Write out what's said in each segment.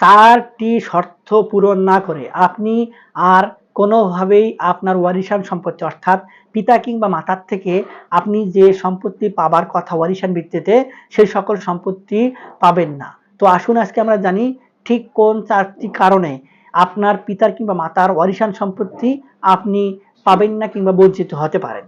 চারটি শর্ত পূরণ না করে আপনি আর কোনোভাবেই আপনার ওয়ারিশান সম্পত্তি, অর্থাৎ পিতা কিংবা মাতার থেকে আপনি যে সম্পত্তি পাবার কথা ওয়ারিশান ভিত্তিতে, সেই সকল সম্পত্তি পাবেন না। তো আসুন আজকে আমরা জানি ঠিক কোন চারটি কারণে আপনার পিতার কিংবা মাতার ওয়ারিশান সম্পত্তি আপনি পাবেন না কিংবা বঞ্চিত হতে পারেন।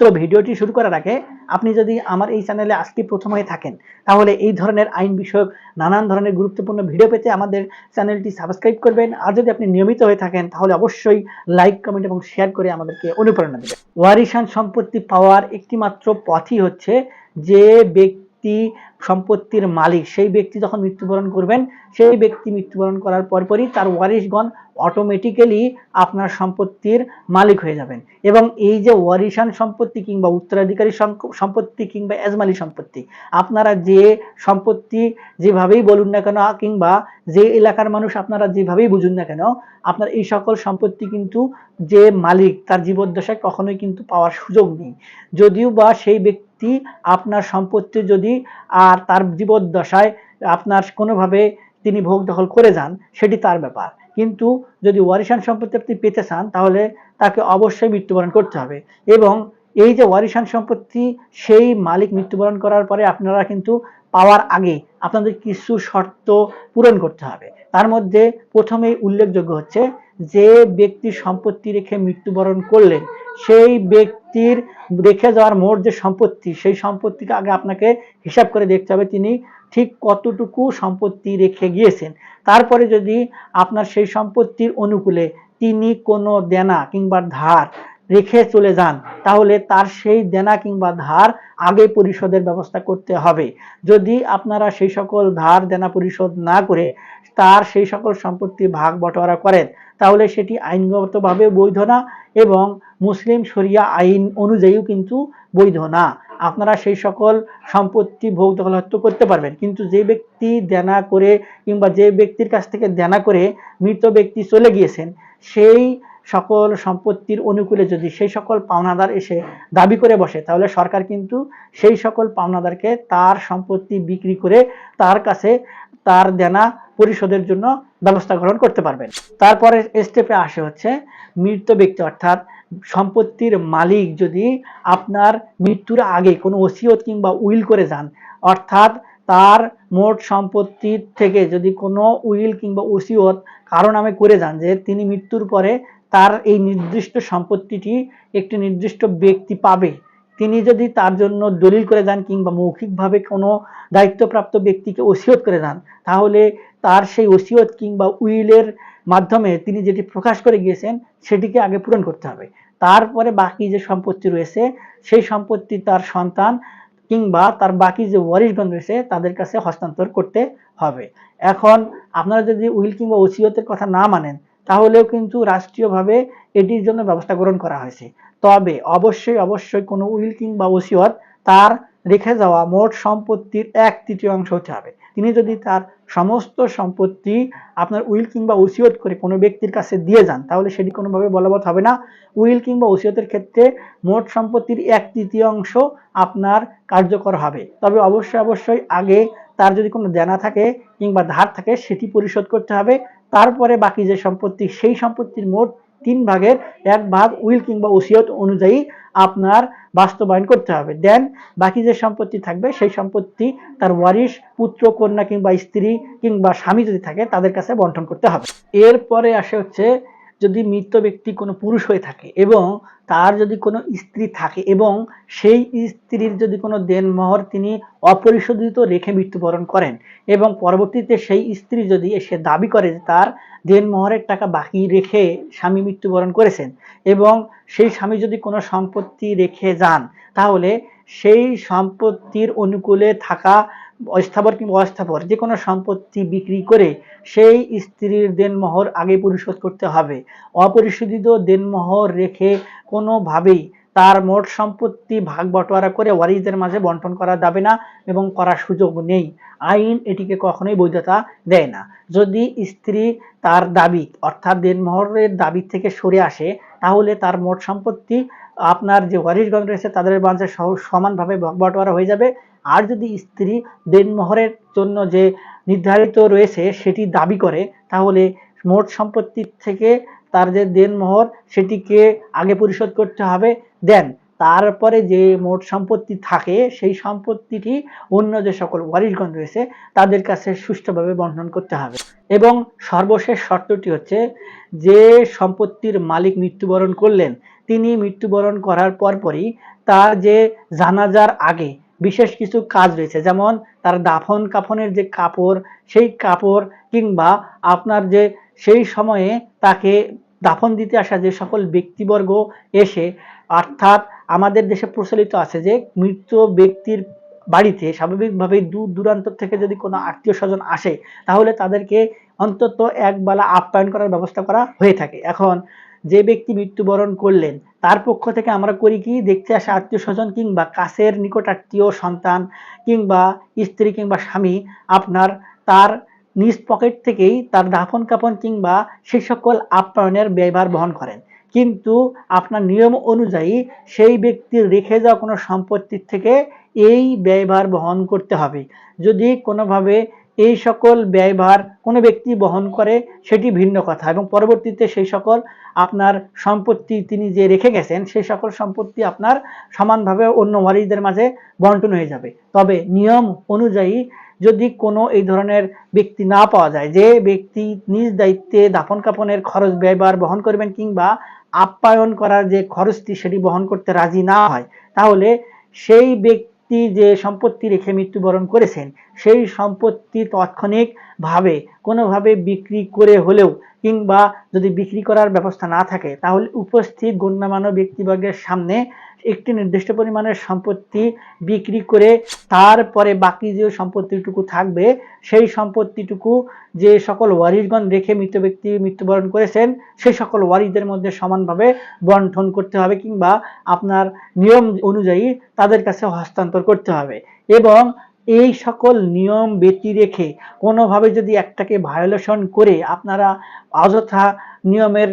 তো ভিডিওটি শুরু করার আগে আপনি যদি আমার এই চ্যানেলে আজকে প্রথম হয়ে থাকেন, তাহলে এই ধরনের আইন বিষয়ক নানান ধরনের গুরুত্বপূর্ণ ভিডিও পেতে আমাদের চ্যানেলটি সাবস্ক্রাইব করবেন। আর যদি আপনি নিয়মিত হয়ে থাকেন, তাহলে অবশ্যই লাইক, কমেন্ট এবং শেয়ার করে আমাদেরকে অনুপ্রেরণা দেবেন। ওয়ারিশান সম্পত্তি পাওয়ার একটি মাত্র পথই হচ্ছে যে ব্যক্তি সম্পত্তির মালিক, সেই ব্যক্তি যখন মৃত্যুবরণ করবেন, সেই ব্যক্তি মৃত্যুবরণ করার পরপরই তার ওয়ারিশগণ অটোমেটিক্যালি আপনার সম্পত্তির মালিক হয়ে যাবেন। এবং এই যে ওয়ারিশান সম্পত্তি কিংবা উত্তরাধিকারী সম্পত্তি কিংবা এজমালি সম্পত্তি, আপনারা যে সম্পত্তি যেভাবেই বলুন না কেন, কিংবা যে এলাকার মানুষ আপনারা যেভাবেই বুঝুন না কেন, আপনার এই সকল সম্পত্তি কিন্তু যে মালিক, তার জীবদ্দশায় কখনোই কিন্তু পাওয়ার সুযোগ নেই। যদিও বা সেই ব্যক্তি আপনার সম্পত্তি যদি আর তার জীবদ্দশায় আপনার কোনোভাবে তিনি ভোগ দখল করে যান, সেটি তার ব্যাপার। কিন্তু যদি ওয়ারিশান সম্পত্তি আপনি পেতে চান, তাহলে তাকে অবশ্যই মৃত্যুবরণ করতে হবে। এবং এই যে ওয়ারিশান সম্পত্তি, সেই মালিক মৃত্যুবরণ করার পরে আপনারা কিন্তু পাওয়ার আগে আপনাদের কিছু শর্ত পূরণ করতে হবে। তার মধ্যে প্রথমেই উল্লেখযোগ্য হচ্ছে যে ব্যক্তি সম্পত্তি রেখে মৃত্যুবরণ করলেন, সেই ব্যক্তির রেখে যাওয়ার মোট যে সম্পত্তি, সেই সম্পত্তিকে আগে আপনাকে হিসাব করে দেখতে হবে তিনি ঠিক কতটুকু সম্পত্তি রেখে গিয়েছেন। তারপরে যদি আপনার সেই সম্পত্তির অনুকূলে তিনি কোনো দেনা কিংবা ধার রেখে চলে যান, তাহলে তার সেই দেনা কিংবা ধার আগে পরিশোধের ব্যবস্থা করতে হবে। যদি আপনারা সেই সকল ধার দেনা পরিশোধ না করে তার সেই সকল সম্পত্তি ভাগ বটোয়ারা করেন, তাহলে সেটি আইনগতভাবে বৈধ না এবং মুসলিম শরিয়া আইন অনুযায়ীও কিন্তু বৈধ না। আপনারা সেই সকল সম্পত্তি ভোগ দখলত্ব করতে পারবেন, কিন্তু যে ব্যক্তি দেনা করে কিংবা যে ব্যক্তির কাছ থেকে দেনা করে মৃত ব্যক্তি চলে গিয়েছেন, সেই সকল সম্পত্তির অনুকূলে যদি সেই সকল পাওনাদার এসে দাবি করে বসে, তাহলে সরকার কিন্তু সেই সকল পাওনাদারকে তার সম্পত্তি বিক্রি করে তার কাছে তার দেনা পরিশোধের জন্য ব্যবস্থা গ্রহণ করতে পারবেন। তারপরে স্টেপে আসে হচ্ছে মৃত ব্যক্তি, অর্থাৎ সম্পত্তির মালিক যদি আপনার মৃত্যুর আগে কোনো ওসিয়ত কিংবা উইল করে যান, অর্থাৎ তার মোট সম্পত্তির থেকে যদি কোনো উইল কিংবা ওসিয়ত কারও নামে করে যান যে তিনি মৃত্যুর পরে তার এই নির্দিষ্ট সম্পত্তিটি একটি নির্দিষ্ট ব্যক্তি পাবে। তিনি যদি তার জন্য দলিল করে যান কিংবা মৌখিকভাবে কোনো দায়িত্বপ্রাপ্ত ব্যক্তিকে ওসিয়ত করে যান, তাহলে তার সেই ওসিয়ত কিংবা উইলের মাধ্যমে তিনি যেটি প্রকাশ করে গিয়েছেন, সেটিকে আগে পূরণ করতে হবে। তারপরে বাকি যে সম্পত্তি রয়েছে, সেই সম্পত্তি তার সন্তান কিংবা তার বাকি যে ওয়ারিশগণ রয়েছে, তাদের কাছে হস্তান্তর করতে হবে। এখন আপনারা যদি উইল কিংবা ওসিয়তের কথা না মানেন তাহলেও কিন্তু রাষ্ট্রীয়ভাবে এটির জন্য ব্যবস্থা গ্রহণ করা হয়েছে। তবে অবশ্যই অবশ্যই কোনো উইল কিংবা ওসিয়ত তার রেখে যাওয়া মোট সম্পত্তির এক তৃতীয়াংশ হতে হবে। তিনি যদি তার সমস্ত সম্পত্তি আপনার উইল কিংবা ওসিয়ত করে কোনো ব্যক্তির কাছে দিয়ে যান, তাহলে সেটি কোনোভাবে বলবৎ হবে না। উইল কিংবা ওসিয়তের ক্ষেত্রে মোট সম্পত্তির এক তৃতীয়াংশ আপনার কার্যকর হবে। তবে অবশ্যই অবশ্যই আগে তার যদি কোনো দেনা থাকে কিংবা ধার থাকে, সেটি পরিশোধ করতে হবে। তারপরে বাকি যে সম্পত্তি, সেই সম্পত্তির মোট তিন ভাগের এক ভাগ উইল কিংবা ওসিয়ত অনুযায়ী আপনার বাস্তবায়ন করতে হবে। দেন বাকি যে সম্পত্তি থাকবে, সেই সম্পত্তি তার ওয়ারিশ, পুত্র, কন্যা কিংবা স্ত্রী কিংবা স্বামী যদি থাকে, তাদের কাছে বন্টন করতে হবে। এরপরে আসে হচ্ছে যদি মৃত ব্যক্তি কোনো পুরুষ হয়ে থাকে এবং তার যদি কোনো স্ত্রী থাকে এবং সেই স্ত্রীর যদি কোনো দেনমোহর তিনি অপরিশোধিত রেখে মৃত্যুবরণ করেন এবং পরবর্তীতে সেই স্ত্রী যদি এসে দাবি করে যে তার দেনমোহরের টাকা বাকি রেখে স্বামী মৃত্যুবরণ করেছেন এবং সেই স্বামী যদি কোনো সম্পত্তি রেখে যান, তাহলে সেই সম্পত্তির অনুকূলে থাকা অস্থাবর কিংবা অস্থাবর যে কোনো সম্পত্তি বিক্রি করে সেই স্ত্রীর দেনমোহর আগে পরিশোধ করতে হবে। অপরিশোধিত দেনমোহর রেখে কোনোভাবেই তার মোট সম্পত্তি ভাগ বটোয়ারা করে ওয়ারিসদের মাঝে বন্টন করা যাবে না এবং করার সুযোগ নেই। আইন এটিকে কখনোই বৈধতা দেয় না। যদি স্ত্রী তার দাবি, অর্থাৎ দেনমোহরের দাবি থেকে সরে আসে, তাহলে তার মোট সম্পত্তি আপনার যে ওয়ারিশগণ রয়েছে, তাদের সহ- সমানভাবে ভাগ বটোয়ারা হয়ে যাবে। আর যদি স্ত্রী দেনমোহরের জন্য যে নির্ধারিত রয়েছে, সেটি দাবি করে, তাহলে মোট সম্পত্তির থেকে তার যে দেনমোহর, সেটিকে আগে পরিশোধ করতে হবে। দেন তারপরে যে মোট সম্পত্তি থাকে, সেই সম্পত্তিটি অন্য যে সকল ওয়ারিশগণ রয়েছে, তাদের কাছে সুষ্ঠুভাবে বন্টন করতে হবে। এবং সর্বশেষ শর্তটি হচ্ছে, যে সম্পত্তির মালিক মৃত্যুবরণ করলেন, তিনি মৃত্যুবরণ করার পরপরই তার যে জানাজার আগে বিশেষ কিছু কাজ রয়েছে, যেমন তার দাফন কাফনের যে কাপড়, সেই কাপড় কিংবা আপনার যে সেই সময়ে তাকে দাফন দিতে আসা যে সকল ব্যক্তিবর্গ এসে, অর্থাৎ আমাদের দেশে প্রচলিত আছে যে মৃত ব্যক্তির বাড়িতে স্বাভাবিকভাবেই দূর দূরান্ত থেকে যদি কোনো আত্মীয় স্বজন আসে, তাহলে তাদেরকে অন্তত একবেলা আপ্যায়ন করার ব্যবস্থা করা হয়ে থাকে। এখন যে ব্যক্তি মৃত্যুবরণ করলেন, তার পক্ষ থেকে আমরা করি কি, দেখতে আসা আত্মীয় স্বজন কিংবা কাছের নিকট আত্মীয় সন্তান কিংবা স্ত্রী কিংবা স্বামী, আপনার তার নিজ পকেট থেকেই তার দাফন কাপন কিংবা সে সকল আপ্যায়নের ব্যয়ভার বহন করেন। কিন্তু আপনার নিয়ম অনুযায়ী সেই ব্যক্তির রেখে যাওয়া কোনো সম্পত্তির থেকে এই ব্যয়ভার বহন করতে হবে। যদি কোনোভাবে এই সকল ব্যয়ভার কোনো ব্যক্তি বহন করে, সেটি ভিন্ন কথা এবং পরবর্তীতে সেই সকল আপনার সম্পত্তি তিনি যে রেখে গেছেন, সেই সকল সম্পত্তি আপনার সমানভাবে অন্য ওয়ারিসদের মাঝে বন্টন হয়ে যাবে। তবে নিয়ম অনুযায়ী যদি কোনো এই ধরনের ব্যক্তি না পাওয়া যায়, যে ব্যক্তি নিজ দায়িত্বে দাফন কাপনের খরচ ব্যয়ভার বহন করবেন কিংবা আপ্যায়ন করার যে খরচটি সেটি বহন করতে রাজি না হয়, তাহলে সেই ব্যক্তি যে সম্পত্তি রেখে মৃত্যুবরণ করেছেন, সেই সম্পত্তি তাৎক্ষণিকভাবে কোনোভাবে বিক্রি করে হলেও কিংবা যদি বিক্রি করার ব্যবস্থা না থাকে, তাহলে উপস্থিত গণ্যমান্য ব্যক্তিবর্গের সামনে একটি নির্দিষ্ট পরিমাণের সম্পত্তি বিক্রি করে তারপরে বাকি যে সম্পত্তিটুকু থাকবে, সেই সম্পত্তিটুকু যে সকল ওয়ারিশগণ রেখে মৃত ব্যক্তি মৃত্যুবরণ করেছেন, সেই সকল ওয়ারিশদের মধ্যে সমানভাবে বন্টন করতে হবে কিংবা আপনার নিয়ম অনুযায়ী তাদের কাছে হস্তান্তর করতে হবে। এবং এই সকল নিয়ম ব্যতি রেখে কোনোভাবে যদি একটাকে ভায়োলেশন করে আপনারা অযথা নিয়মের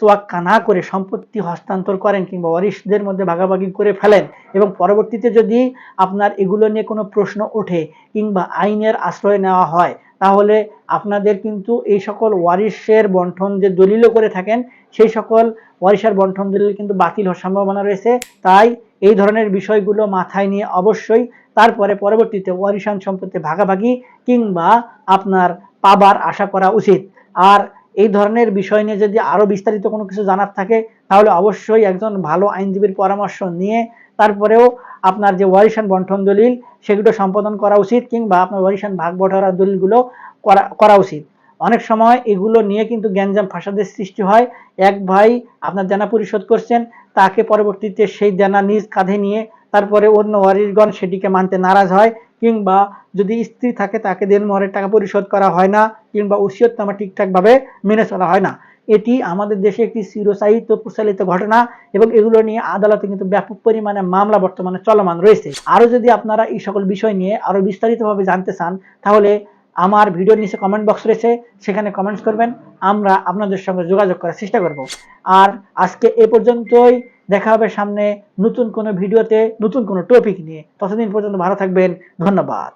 তোয়াক্কা না করে সম্পত্তি হস্তান্তর করেন কিংবা ওয়ারিশদের মধ্যে ভাগাভাগি করে ফেলেন এবং পরবর্তীতে যদি আপনার এগুলো নিয়ে কোনো প্রশ্ন ওঠে কিংবা আইনের আশ্রয় নেওয়া হয়, তাহলে আপনাদের কিন্তু এই সকল ওয়ারিশের বন্টন যে দলিলও করে থাকেন, সেই সকল ওয়ারিশের বন্টন দলিল কিন্তু বাতিল হওয়ার সম্ভাবনা রয়েছে। তাই এই ধরনের বিষয়গুলো মাথায় নিয়ে অবশ্যই তারপরে পরবর্তীতে ওয়ারিশান সম্পত্তি ভাগাভাগি কিংবা আপনার পাবার আশা করা উচিত। আর এই ধরনের বিষয় নিয়ে যদি আরও বিস্তারিত কোনো কিছু জানার থাকে, তাহলে অবশ্যই একজন ভালো আইনজীবীর পরামর্শ নিয়ে তারপরেও আপনার যে ওয়ারিশান বন্টন দলিল, সেগুলো সম্পাদন করা উচিত কিংবা আপনার ওয়ারিশান ভাগ বটারার দলিলগুলো করা করা উচিত। অনেক সময় এগুলো নিয়ে কিন্তু গ্যাঞ্জাম ফাসাদের সৃষ্টি হয়। এক ভাই আপনার দেনা পরিশোধ করছেন, তাকে পরবর্তীতে সেই দেনা নিজ কাঁধে নিয়ে তারপরে অন্য ওয়ারিশগণ সেটিকে মানতে নারাজ হয়। কিংবা যদি স্ত্রী থাকে তাকে দেন মহরের টাকা পরিশোধ করা হয় না, কিংবা উসিয়তনামা ঠিকঠাকভাবে মেনে চলা হয় না। এটি আমাদের দেশে একটি চিরসাহিত্য প্রচালিত ঘটনা এবং এগুলো নিয়ে আদালতে কিন্তু ব্যাপক পরিমাণে মামলা বর্তমানে চলমান রয়েছে। আরও যদি আপনারা এই সকল বিষয় নিয়ে আরও বিস্তারিতভাবে জানতে চান, তাহলে আমার ভিডিওর নিচে কমেন্ট বক্স রয়েছে, সেখানে কমেন্টস করবেন, আমরা আপনাদের সঙ্গে যোগাযোগ করার চেষ্টা করব। আর আজকে এ পর্যন্তই, দেখা হবে সামনে নতুন কোনো ভিডিওতে, নতুন কোনো টপিক নিয়ে। ততদিন পর্যন্ত ভালো থাকবেন, ধন্যবাদ।